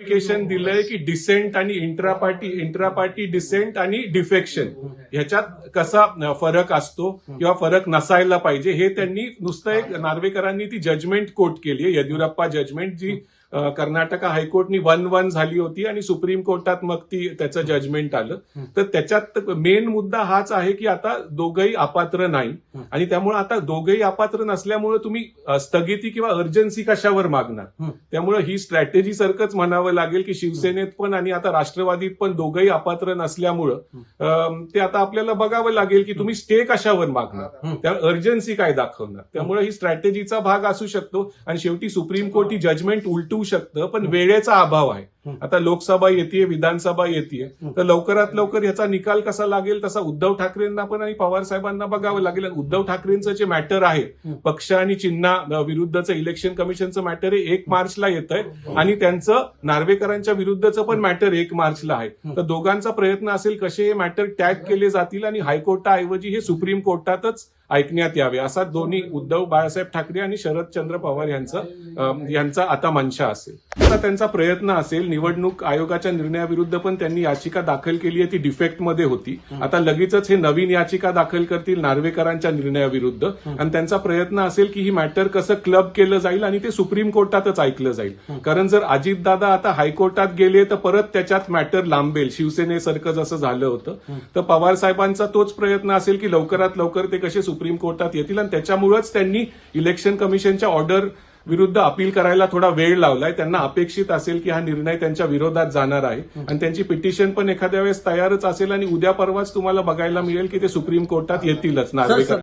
Clarification दिलंय की dissent आणि intra party intra party dissent आणि डिफेक्शन ह्याच्यात कसा फरक असतो किंवा फरक नसायला पाहिजे हे त्यांनी नुसतं एक नार्वेकरांनी ती जजमेंट कोट केली आहे. येदियुरप्पा जजमेंट जी कर्नाटक हायकोर्टनी वन वन झाली होती आणि सुप्रीम कोर्टात मग ती त्याचं जजमेंट आलं. तर त्याच्यात मेन मुद्दा हाच आहे की आता दोघंही अपात्र नाही. आणि त्यामुळे आता दोघंही अपात्र नसल्यामुळे तुम्ही स्थगिती किंवा अर्जन्सी कशावर मागणार? त्यामुळे ही स्ट्रॅटेजी सारखंच म्हणावं लागेल की शिवसेनेत पण आणि आता राष्ट्रवादीत पण दोघंही अपात्र नसल्यामुळं ते आता आपल्याला बघावं लागेल की तुम्ही स्टे कशावर मागणार? त्या अर्जन्सी काय दाखवणार? त्यामुळे ही स्ट्रॅटेजीचा भाग असू शकतो. आणि शेवटी सुप्रीम कोर्ट ही जजमेंट उलटू शकतं पण वेळेचा अभाव आहे. आता लोकसभा येते विधानसभा येते तर लवकरात लवकर याचा निकाल कसा लागेल? तसा उद्धव ठाकरेंना पण आणि पवार साहेबांना बघावं लागेल. उद्धव ठाकरेंचं जे मॅटर आहे पक्ष आणि चिन्हा विरुद्धचं इलेक्शन कमिशनचं मॅटर हे एक मार्चला येत आहे आणि त्यांचं नार्वेकरांच्या विरुद्धचं पण मॅटर एक मार्चला आहे. तर दोघांचा प्रयत्न असेल कसे हे मॅटर टॅग केले जातील आणि हायकोर्टाऐवजी हे सुप्रीम कोर्टातच ऐकण्यात यावे. असा दोन्ही उद्धव बाळासाहेब ठाकरे आणि शरदचंद्र पवार यांचं यांचा आता मनशा असेल. आता त्यांचा प्रयत्न असेल निवडणूक आयोगाच्या निर्णयाविरुद्ध पण त्यांनी याचिका दाखल केली आहे ती डिफेक्टमध्ये होती. आता लगेचच हे नवीन याचिका दाखल करतील नार्वेकरांच्या निर्णयाविरुद्ध. आणि त्यांचा प्रयत्न असेल की ही मॅटर कसं क्लब केलं जाईल आणि ते सुप्रीम कोर्टातच ऐकलं जाईल. कारण जर अजितदादा आता हायकोर्टात गेले तर परत त्याच्यात मॅटर लांबेल. शिवसेनेसारखं जसं झालं होतं. तर पवार साहेबांचा तोच प्रयत्न असेल की लवकरात लवकर ते कसे सुप्रीम कोर्टात येतील आणि त्याच्यामुळेच त्यांनी इलेक्शन कमिशनच्या ऑर्डर विरुद्ध अपील करायला थोडा वेळ लावलाय. त्यांना अपेक्षित असेल की हा निर्णय त्यांच्या विरोधात जाणार आहे. आणि त्यांची पिटिशन पण एखाद्या वेळेस तयारच असेल आणि उद्या परवाच तुम्हाला बघायला मिळेल की ते सुप्रीम कोर्टात येतीलच नार्वेकर.